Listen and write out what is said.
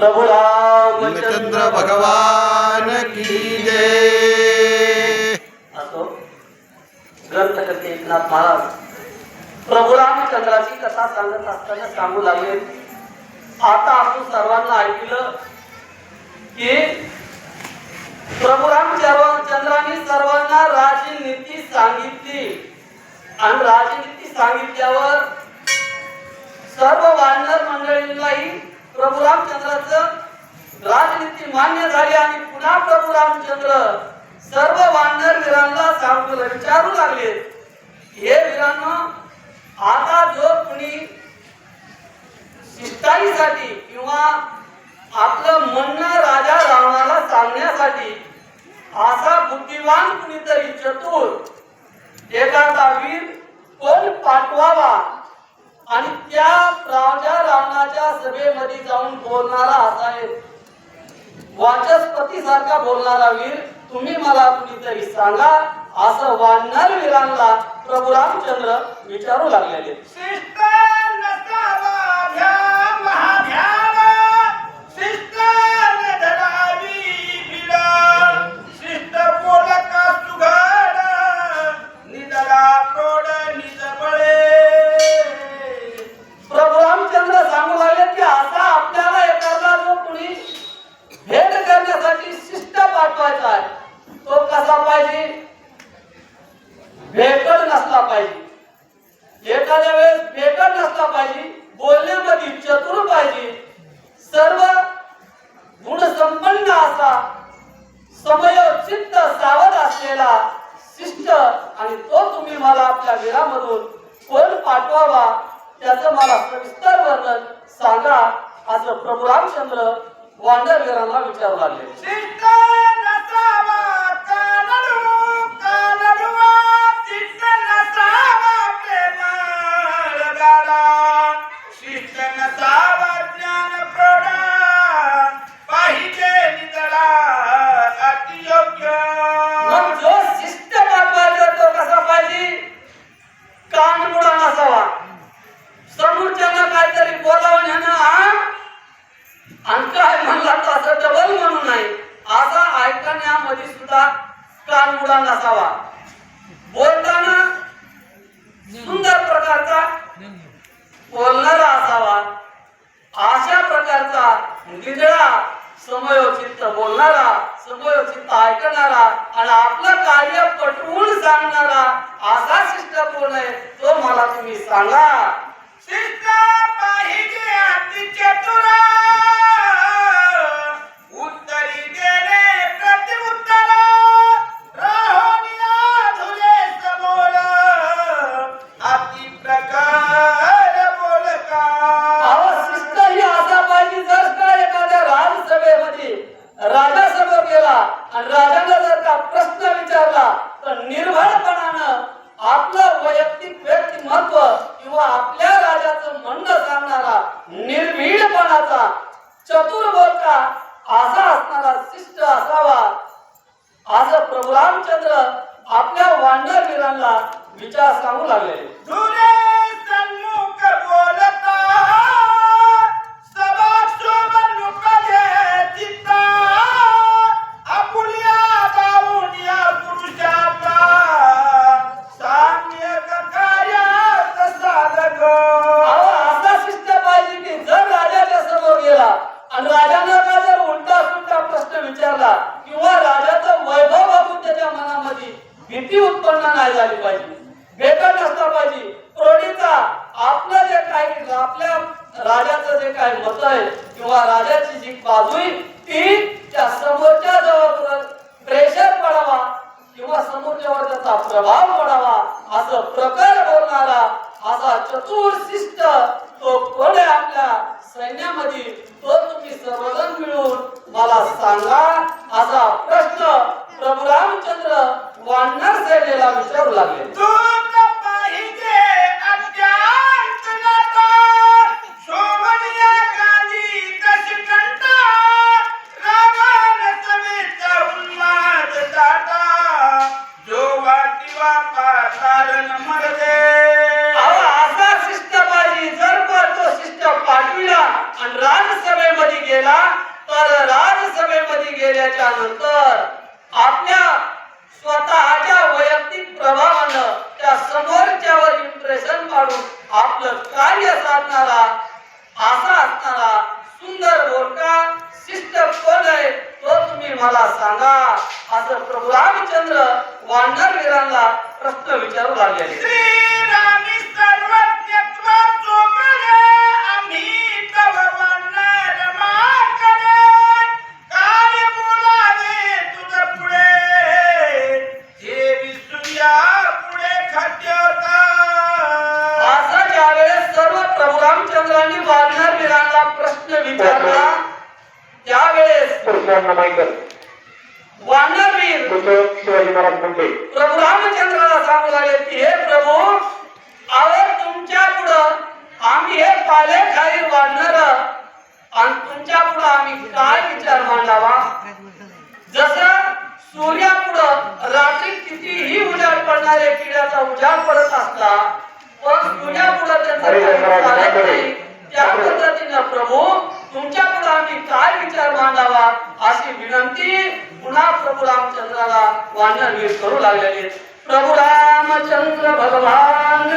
रामचंद्र भगवान की जय। असो ग्रंथकर्ते एकनाथ महाराज प्रभू रामचंद्राची कथा सांगत असताना सांगू लागले. आता आपण सर्वांना ऐकलं की प्रभू रामचंद्रांनी सर्वांना राजनीती सांगितली. आणि राजनीती सांगितल्यावर सर्व वानर मंडळींनाही प्रभू रामचंद्राच राजनीती मान्य झाली आणि पुन्हा प्रभू रामचंद्र सर्व वानर वीरांना सांगून विचारू लागले. हे वीरांना आता जो कुणी शिष्टाईसाठी किंवा आपलं म्हणणं राजा रावणाला सांगण्यासाठी असा बुद्धिवान कुणीतरी चतुर एखादा वीर कोण पाठवावा. आणि त्या राजा रावणाच्या सभेमध्ये जाऊन बोलणारा असा वाचस्पती सारखा बोलणारा वीर तुम्ही मला कुणीतरी सांगा? असं वानर वीरांना प्रभू रामचंद्र विचारू लागलेले. आणि तो तुम्ही मला आपल्या वेळामधून कोण पाठवावा त्याचं मला सविस्तर वर्णन सांगा असं प्रभू रामचंद्र वांडरकरांना विचारू लागले. कानमुडा असावा. बोलताना सुंदर प्रकारचा बोलणारा असावा. अशा प्रकारचा निजळा समयोचित बोलणारा समयोचित ऐकणारा आणि आपलं कार्य पटवून सांगणारा असा शिष्ट कोण आहे तो मला तुम्ही सांगा. शिष्ट पाहिजे अति चतुरा. विचारला आणि राजांना जर का प्रश्न विचारला तर निर्भयपणानं आपलं वैयक्तिक व्यक्तिमत्व किंवा आपल्या राजाचं म्हणणं सांगणारा निर्भीडपणाचा चतुर बोलका असा असणारा शिष्ट असावा. असं प्रभू रामचंद्र आपल्या वांडर विचार सांगू लागले. पाहिजे. बेकार नसला पाहिजे. प्रोडीचा आपलं जे काही आपल्या राजाचं जे काही मत आहे किंवा राजाची जी बाजू आहे ती त्या समोरच्या जवळ प्रेशर पडावा किंवा समोरच्यावर त्याचा प्रभाव पडावा असं प्रकार बोलणारा असा चतुर शिष्ट तो कोण आहे आपल्या सैन्यामध्ये तो तुम्ही सर्वजण मिळून मला सांगा असा प्रश्न वानर सेनेला विचारू लागले. पाहिजे शोभनिया रावण उन्माद दाता. जो मरदे. असा जर पण तो शिष्ट पाठविला आणि गेला तर राजसभेमध्ये गेल्याच्यानंतर आपल्या स्वतःच्या वैयक्तिक प्रभावानं त्या समोरच्यावर इम्प्रेशन पाडून आपलं कार्य साधणारा असा असणारा सुंदर बोलका शिष्ट कोण आहे तो तुम्ही मला सांगा. असं प्रभू रामचंद्र वानर वीरांना प्रश्न विचारू लागले. कुठं शिवाजी महाराज प्रभू रामचंद्राला सांगू लागले की हे प्रभू अहो तुमच्या पुढं आम्ही हे पाले खाली वाढणार आणि तुमच्या पुढं आम्ही काय विचार मांडावा? जसं सूर्यापुढं रात्री कितीही उजाड पडणारे किड्याचा उजाड पडत असला पण सूर्यापुढं त्यांचं त्या पद्धतीनं प्रभू तुमच्यापुढे आम्ही काय विचार मांडावा? अशी विनंती पुन्हा प्रभू रामचंद्राला वानरवीर करू लागलेली प्रभू रामचंद्र भगवान.